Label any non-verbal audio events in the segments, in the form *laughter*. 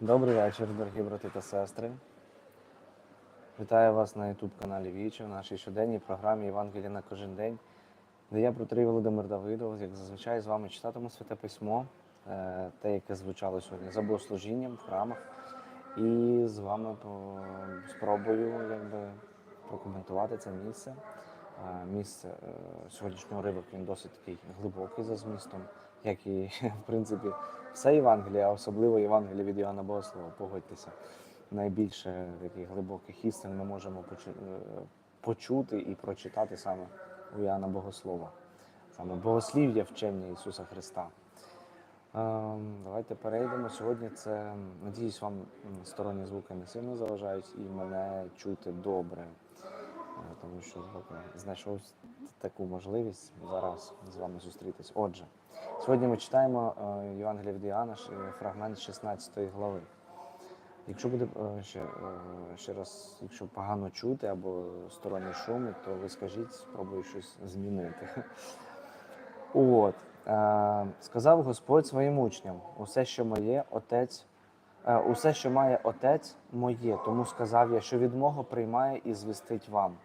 Добрий вечір, дорогі брати та сестри. Вітаю вас на youtube каналі Вічі в нашій щоденній програмі Євангелія на кожен день, де я протерій Володимир Давидов, як зазвичай з вами читатиму святе письмо, е, те, яке звучало сьогодні за богослужінням в храмах. І з вами спробую якби, прокоментувати це місце. Місце е, сьогоднішнього ривок він досить такий глибокий за змістом, як і *laughs* в принципі все Євангеліє, а особливо Євангеліє від Іоанна Богослова. Погодьтеся, найбільше таких глибоких істин ми можемо е, почути і прочитати саме у Іоанна Богослова, саме богослів'я вчення Ісуса Христа. Ем, Давайте перейдемо. Сьогодні це, надіюсь, вам сторонні звуки не сильно заважають і мене чути добре. Е, Тому що поки знайшов таку можливість зараз з вами зустрітись. Отже, сьогодні ми читаємо е, Євангелія від Іоанна, е, фрагмент 16 глави. Якщо буде е, ще, е, ще раз, якщо погано чути або сторонні шуми, то ви скажіть, спробую щось змінити. *laughs* От. Е, сказав Господь своїм учням: усе, що моє, отець, е, усе, що має отець, моє. Тому сказав я, що від мого приймає і звістить вам.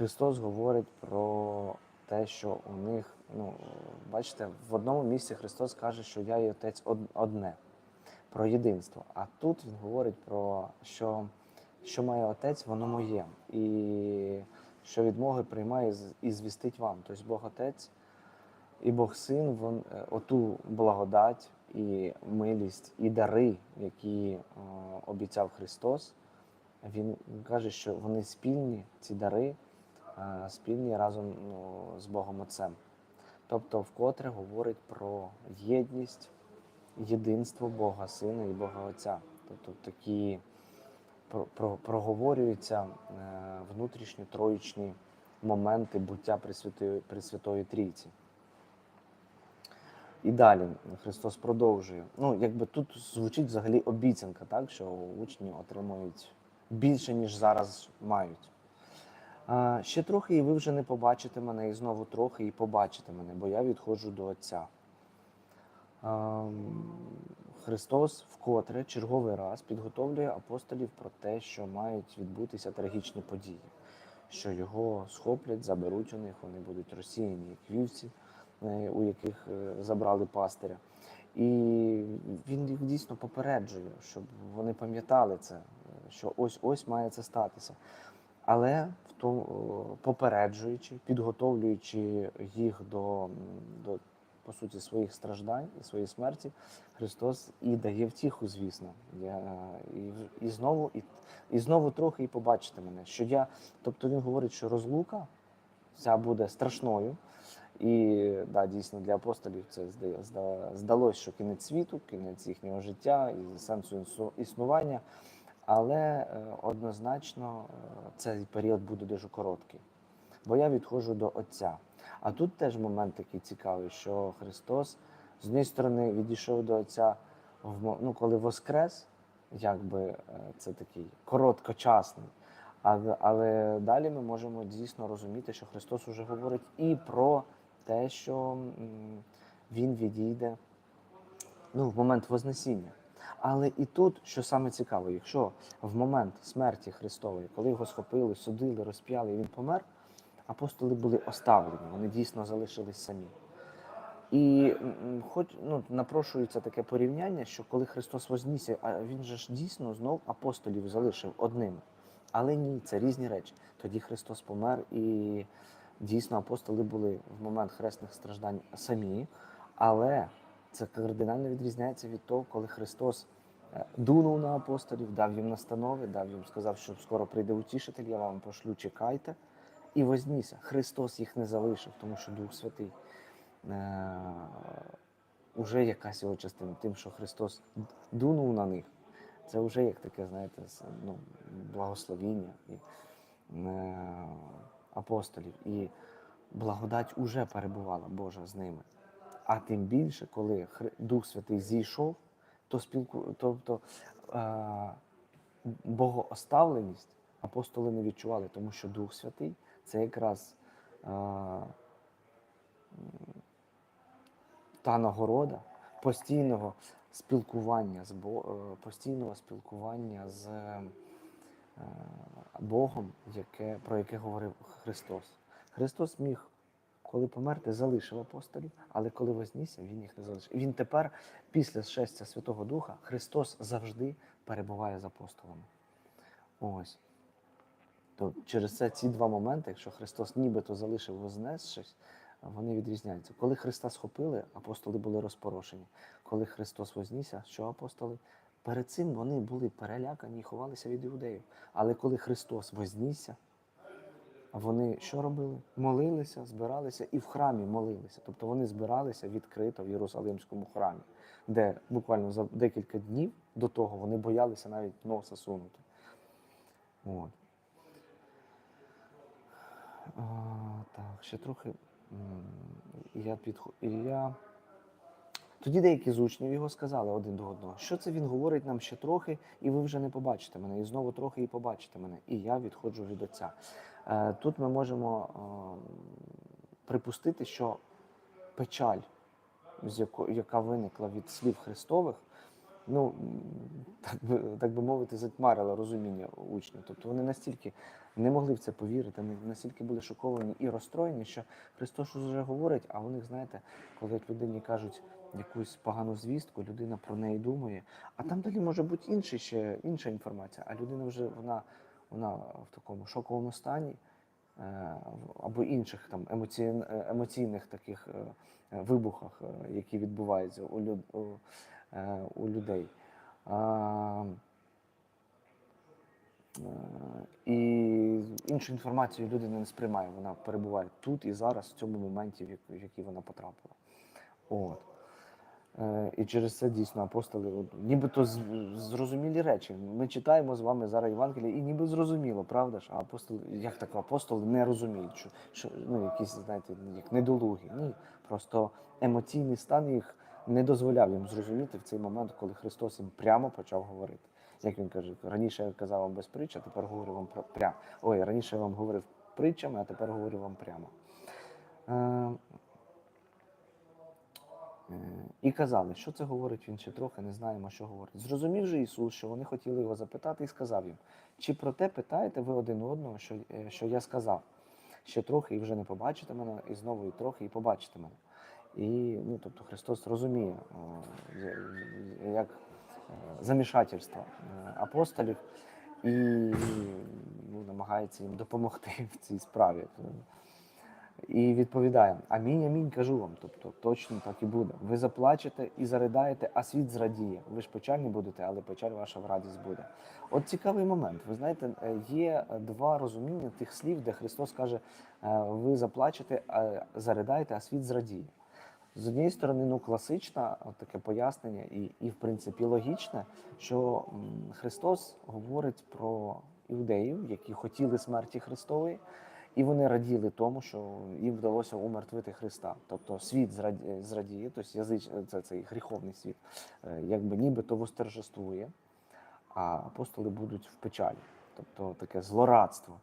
Христос говорить про те, що у них, ну, бачите, в одному місці Христос каже, що я і отець одне, про єдинство. А тут Він говорить про що, що має отець, воно моє. І що від Моги приймає і звістить вам. Тобто Бог Отець і Бог Син, вон, е, оту благодать і милість, і дари, які е, обіцяв Христос, він каже, що вони спільні, ці дари, спільні разом ну, з Богом Отцем. Тобто, вкотре говорить про єдність, єдинство Бога Сина і Бога Отця. Тобто такі про, про, проговорюються е, внутрішні троїчні моменти буття Пресвятої, Пресвятої Трійці. І далі Христос продовжує. Ну, якби тут звучить взагалі обіцянка, так, що учні отримують більше, ніж зараз мають. Ще трохи, і ви вже не побачите мене, і знову трохи, і побачите мене, бо я відходжу до Отця. Христос вкотре черговий раз підготовлює апостолів про те, що мають відбутися трагічні події, що його схоплять, заберуть у них, вони будуть розсіяні, як вівці, е, у яких е, забрали пастиря. І він їх дійсно попереджує, щоб вони пам'ятали це, е, що ось ось має це статися. Але попереджуючи, підготовлюючи їх до, до по суті своїх страждань і своєї смерті, Христос і дає втіху, звісно. Я, і, в- і знову, і, і знову трохи і побачите мене. Що я, тобто він говорить, що розлука ця буде страшною. І да, дійсно для апостолів це здає- зда- здалось, що кінець світу, кінець їхнього життя і сенсу існування. Але е, однозначно е, цей період буде дуже короткий. Бо я відходжу до Отця. А тут теж момент такий цікавий, що Христос з однієї сторони відійшов до Отця, в, ну, коли воскрес, якби е, це такий короткочасний. Але, але далі ми можемо дійсно розуміти, що Христос уже говорить і про те, що Він відійде ну, в момент Вознесіння. Але і тут, що саме цікаво, якщо в момент смерті Христової, коли його схопили, судили, розп'яли, і він помер, апостоли були оставлені, вони дійсно залишились самі. І хоч ну, напрошується таке порівняння, що коли Христос вознісся, а він же ж дійсно знов апостолів залишив одними. Але ні, це різні речі. Тоді Христос помер, і дійсно апостоли були в момент хресних страждань самі, але це кардинально відрізняється від того, коли Христос дунув на апостолів, дав їм настанови, дав їм, сказав, що скоро прийде утішитель, я вам пошлю, чекайте. І вознісся. Христос їх не залишив, тому що Дух Святий е, уже якась його частина, тим, що Христос дунув на них. Це вже як таке, знаєте, ну, благословіння і, е, апостолів. І благодать уже перебувала Божа з ними. А тим більше, коли Дух Святий зійшов, то спілку, тобто е, богооставленість апостоли не відчували, тому що Дух Святий це якраз е, та нагорода постійного спілкування з е, постійного спілкування з е, Богом, яке, про яке говорив Христос. Христос міг, коли померти, залишив апостолів, але коли вознісся, він їх не залишив. Він тепер, після шестя Святого Духа, Христос завжди перебуває з апостолами. Ось. То через це ці два моменти, якщо Христос нібито залишив вознесшись, вони відрізняються. Коли Христа схопили, апостоли були розпорошені. Коли Христос вознісся, що апостоли? Перед цим вони були перелякані і ховалися від іудеїв. Але коли Христос вознісся, вони що робили? Молилися, збиралися і в храмі молилися. Тобто вони збиралися відкрито в Єрусалимському храмі, де буквально за декілька днів до того вони боялися навіть носа сунути. От. А, так, ще трохи. Я підхо... і я... Тоді деякі з учнів його сказали один до одного, що це він говорить нам ще трохи, і ви вже не побачите мене, і знову трохи і побачите мене. І я відходжу від Отця. Е, Тут ми можемо е, припустити, що печаль, яка виникла від слів Христових, ну, так би, так би мовити, затьмарила розуміння учнів. Тобто вони настільки не могли в це повірити, вони настільки були шоковані і розстроєні, що Христос вже говорить, а у них, знаєте, коли людині кажуть якусь погану звістку, людина про неї думає, а там далі може бути інший ще, інша інформація, а людина вже вона, вона в такому шоковому стані е, або інших там емоці... е, емоційних таких е, вибухах, які відбуваються у, люд... у, людей. І іншу інформацію людина не сприймає, вона перебуває тут і зараз, в цьому моменті, в який вона потрапила. От. Е, І через це дійсно апостоли, нібито зрозумілі речі. Ми читаємо з вами зараз Євангеліє, і ніби зрозуміло, правда ж? А апостоли, як так апостоли не розуміють, що, що ну, якісь, знаєте, як недолугі. Ні. Просто емоційний стан їх не дозволяв їм зрозуміти в цей момент, коли Христос їм прямо почав говорити. Як він каже, раніше я казав вам без притч, а тепер говорю вам прямо. Ой, раніше я вам говорив притчами, а тепер говорю вам прямо. Е, І казали, що це говорить він ще трохи, не знаємо, що говорить. Зрозумів же Ісус, що вони хотіли його запитати, і сказав їм: чи про те питаєте ви один одного, що, е, що я сказав? Ще трохи і вже не побачите мене, і знову і трохи і побачите мене. І ну, тобто Христос розуміє, як е, замішательство апостолів і ну, намагається їм допомогти в цій справі. І відповідає: Амінь, амінь, кажу вам. Тобто точно так і буде. Ви заплачете і заридаєте, а світ зрадіє. Ви ж печальні будете, але печаль ваша в радість буде. От цікавий момент. Ви знаєте, е, є два розуміння тих слів, де Христос каже: е, ви заплачете, а заридаєте, а світ зрадіє. З однієї сторони, ну класичне таке пояснення, і, і в принципі логічне, що Христос говорить про іудеїв, які хотіли смерті Христової, і вони раділи тому, що їм вдалося умертвити Христа. Тобто світ зрадіє, тобто язич, це цей гріховний світ, е, якби нібито восторжествує, а апостоли будуть в печалі, тобто таке злорадство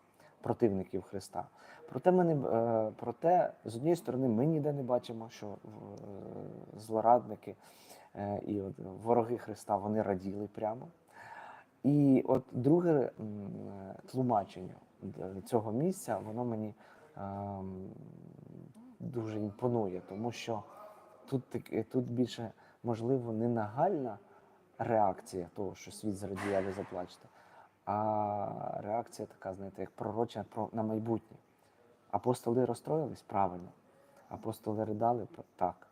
противників Христа. Проте ми не е, проте, з однієї сторони, ми ніде не бачимо, що е, злорадники і от вороги Христа вони раділи прямо. І от друге тлумачення цього місця, воно мені ем, дуже імпонує, тому що тут, тут більше можливо не нагальна реакція того, що світ зрадіє, ви заплачете, а реакція така, знаєте, як пророча на майбутнє. Апостоли розстроїлись правильно. Апостоли ридали так.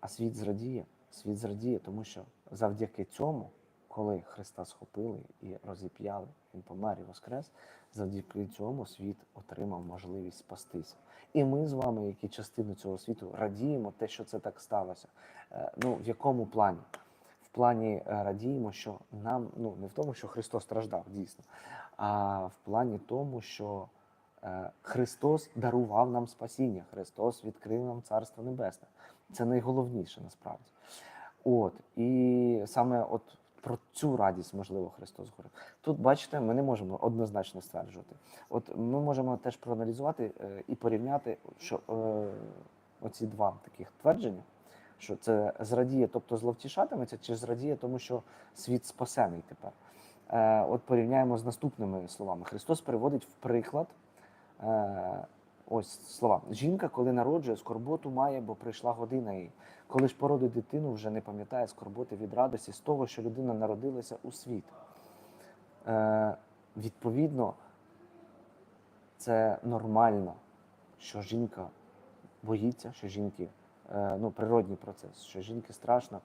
А світ зрадіє. Світ зрадіє, тому що завдяки цьому, коли Христа схопили і розіп'яли, Він помер і воскрес, завдяки цьому світ отримав можливість спастися. І ми з вами, які частину цього світу, радіємо те, що це так сталося. Е, Ну, в якому плані? В плані е, радіємо, що нам, ну не в тому, що Христос страждав дійсно, а в плані тому, що е, Христос дарував нам спасіння, Христос відкрив нам Царство Небесне. Це найголовніше насправді. От і саме от про цю радість, можливо, Христос говорив. Тут, бачите, ми не можемо однозначно стверджувати. От ми можемо теж проаналізувати е, і порівняти, що е, оці два таких твердження Що це зрадіє, тобто зловтішатиметься, чи зрадіє, тому що світ спасений тепер. Е, от порівняємо з наступними словами. Христос приводить в приклад е, ось слова. Жінка, коли народжує, скорботу має, бо прийшла година її. Коли ж породить дитину, вже не пам'ятає скорботи від радості з того, що людина народилася у світ. Е, відповідно, це нормально, що жінка боїться, що жінки е, ну, природній процес, що жінки страшно,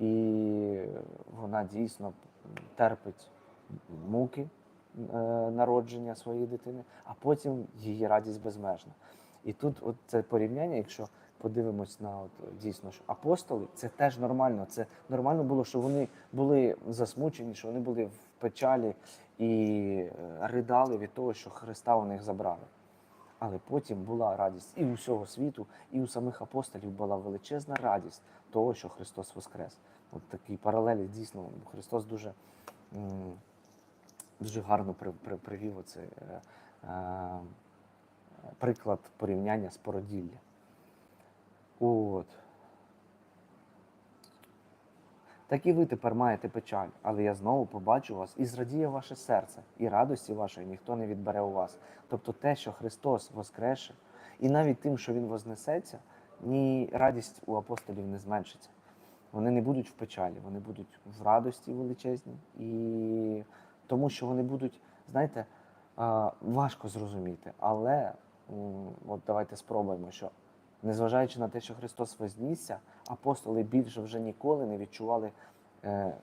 і вона дійсно терпить муки народження своєї дитини, а потім її радість безмежна. І тут от це порівняння, якщо подивимось на от дійсно що апостоли, це теж нормально. Це нормально було, що вони були засмучені, що вони були в печалі і е, ридали від того, що Христа у них забрали. Але потім була радість і у всього світу, і у самих апостолів була величезна радість того, що Христос Воскрес. От такі паралелі дійсно Христос дуже, дуже гарно при- при- привів оцей е, е, приклад порівняння з породілля. От. Так і ви тепер маєте печаль, але я знову побачу вас і зрадіє ваше серце, і радості вашої ніхто не відбере у вас. Тобто те, що Христос воскреше, і навіть тим, що Він вознесеться, ні радість у апостолів не зменшиться. Вони не будуть в печалі, вони будуть в радості величезній, і тому що вони будуть, знаєте, важко зрозуміти. Але от давайте спробуємо, що незважаючи на те, що Христос вознісся, апостоли більше вже ніколи не відчували е,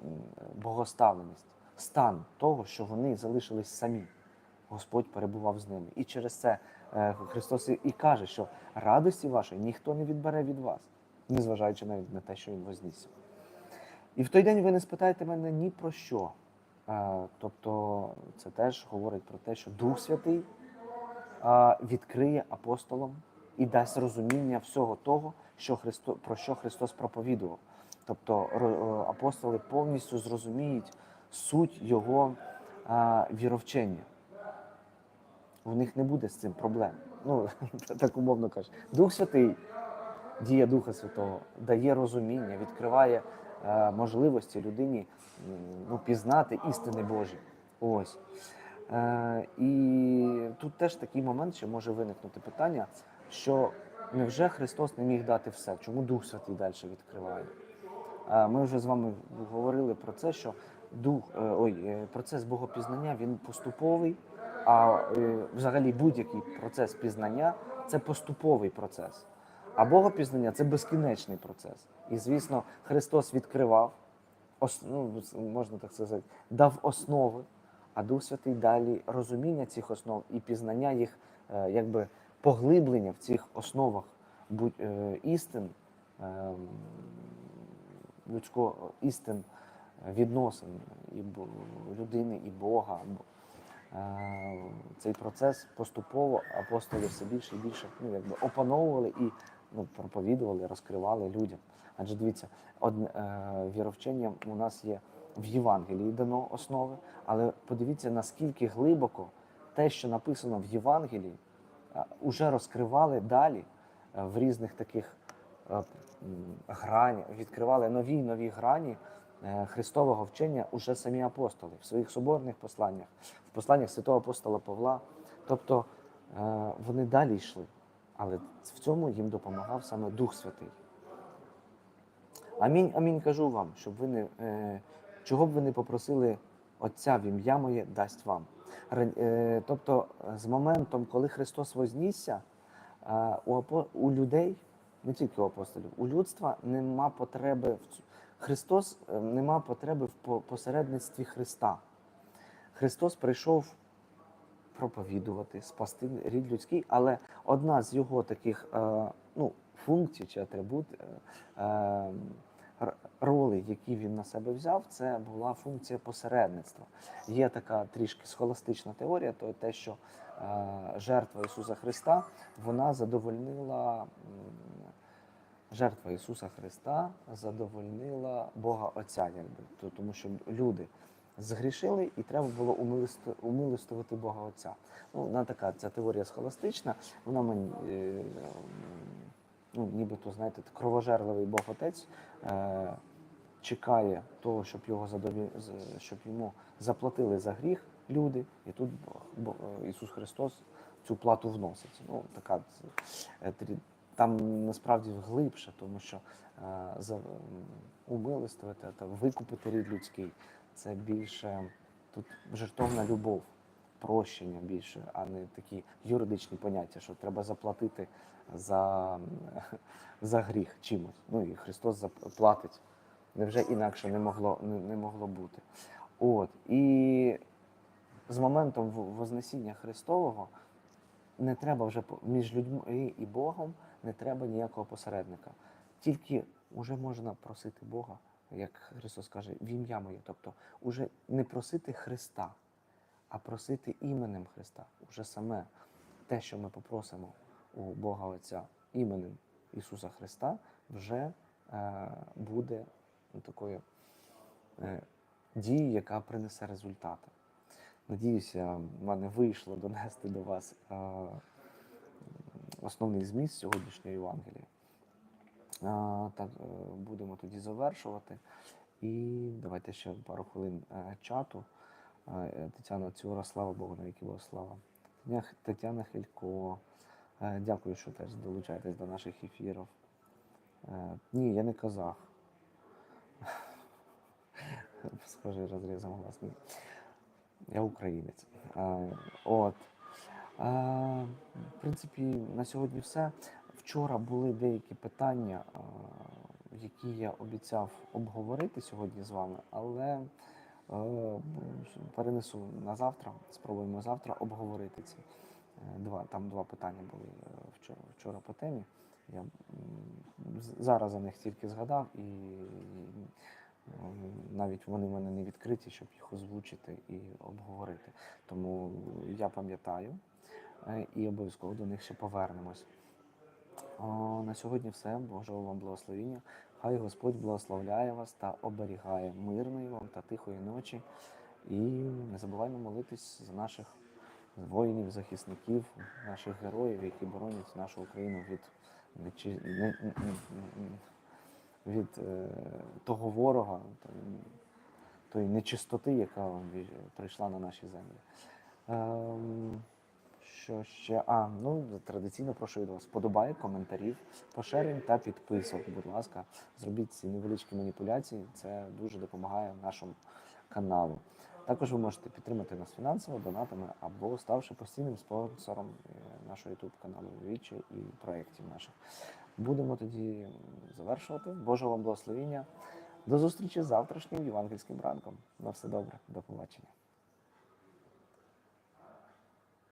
богоставленість, стан того, що вони залишились самі. Господь перебував з ними. І через це е, Христос і- каже, що радості вашої ніхто не відбере від вас, незважаючи навіть на те, що Він вознісся. І в той день ви не спитаєте мене ні про що. Е, Тобто це теж говорить про те, що Дух Святий е, відкриє апостолам і дасть розуміння всього того, що Христо, про що Христос проповідував. Тобто е, апостоли повністю зрозуміють суть Його віровчення. У них не буде з цим проблем. Ну, *laughs* так умовно кажуть. Дух Святий, дія Духа Святого, дає розуміння, відкриває можливості людині ну, пізнати істини Божі. Ось. Е, і тут теж такий момент, що може виникнути питання, що невже Христос не міг дати все? Чому Дух Святий далі відкриває? Е, Ми вже з вами говорили про це, що дух, е, ой, е, процес богопізнання він поступовий, а е, взагалі будь-який процес пізнання це поступовий процес. А богопізнання це безкінечний процес. І, звісно, Христос відкривав, ну, можна так сказати, дав основи, а Дух Святий далі розуміння цих основ і пізнання їх, е, якби поглиблення в цих основах будь, е, істин, е, людського істин, е, відносин і людини, і Бога. Цей процес поступово апостоли все більше і більше ну, якби опановували і ну, проповідували, розкривали людям. Адже дивіться, одне е, віровчення у нас є в Євангелії дано основи, але подивіться, наскільки глибоко те, що написано в Євангелії, е, уже розкривали далі е, в різних таких е, м, гранях, відкривали нові нові грані е, Христового вчення уже самі апостоли в своїх соборних посланнях, в посланнях святого апостола Павла. Тобто е, вони далі йшли, але в цьому їм допомагав саме Дух Святий. Амінь, амінь кажу вам, щоб ви не е, чого б ви не попросили Отця в ім'я моє дасть вам. Е, Тобто, з моментом, коли Христос вознісся, е, у, у людей, не тільки у апостолів, у людства нема потреби в Христос е, нема потреби в посередництві Христа. Христос прийшов проповідувати, спасти рід людський, але одна з його таких е, ну, функцій чи атрибут, е, е, р- які він на себе взяв, це була функція посередництва. Є така трішки схоластична теорія, то те, що жертва Ісуса Христа вона задовольнила. Жертва Ісуса Христа задовольнила Бога Отця, якби тому що люди згрішили, і треба було умилостивити Бога Отця. Ну, вона така ця теорія схоластична, вона мені е, ну, нібито, знаєте, кровожерливий Бог Отець е, чекає того, щоб його задові... щоб йому заплатили за гріх люди, і тут Бог, Бог, е, Ісус Христос цю плату вносить. Ну, така е, там насправді глибше, тому що е, за м, умилостивити та викупити рід людський це більше тут жертовна любов, прощення більше, а не такі юридичні поняття, що треба заплатити за, *laughs* за гріх чимось. Ну і Христос заплатить. Невже інакше не могло, не, не могло бути. От. І з моментом Вознесіння Христового не треба вже між людьми і Богом не треба ніякого посередника. Тільки вже можна просити Бога, як Христос каже, в ім'я моє. Тобто, уже не просити Христа, а просити іменем Христа. Уже саме те, що ми попросимо у Бога Отця іменем Ісуса Христа, вже е, буде такою е, дією, яка принесе результати. Надіюся, в мене вийшло донести до вас е, основний зміст сьогоднішньої Євангелії. Так, е, будемо тоді завершувати. І давайте ще пару хвилин е, чату. Е, Тетяна Цюра, слава Богу, навіки Бога слава. Тетяна- е, Дякую, що теж долучаєтесь до наших ефірів. Ні, я не казах. *laughs* Схожий розрізом глас. Ні. Я українець. От. В принципі, на сьогодні все. Вчора були деякі питання, які я обіцяв обговорити сьогодні з вами, але перенесу на завтра. Спробуємо завтра обговорити ці е, два. Там два питання були е, вчора, вчора по темі. Я зараз за них тільки згадав, і навіть вони в мене не відкриті, щоб їх озвучити і обговорити. Тому я пам'ятаю і обов'язково до них ще повернемось. На сьогодні все. Божого вам благословіння. Хай Господь благословляє вас та оберігає мирної вам та тихої ночі. І не забуваймо молитись за наших воїнів, захисників, наших героїв, які боронять нашу Україну від, від е, того ворога, тої, тої нечистоти, яка прийшла на наші землі. Що ще? А, ну традиційно прошу від вас подобає, коментарів, поширень та підписок. Будь ласка, зробіть ці невеличкі маніпуляції. Це дуже допомагає нашому каналу. Також ви можете підтримати нас фінансово, донатами або ставши постійним спонсором е, нашого YouTube каналу Вічі і проєктів наших. Будемо тоді завершувати. Божого вам благословіння. До зустрічі з завтрашнім євангельським ранком. На все добре, до побачення.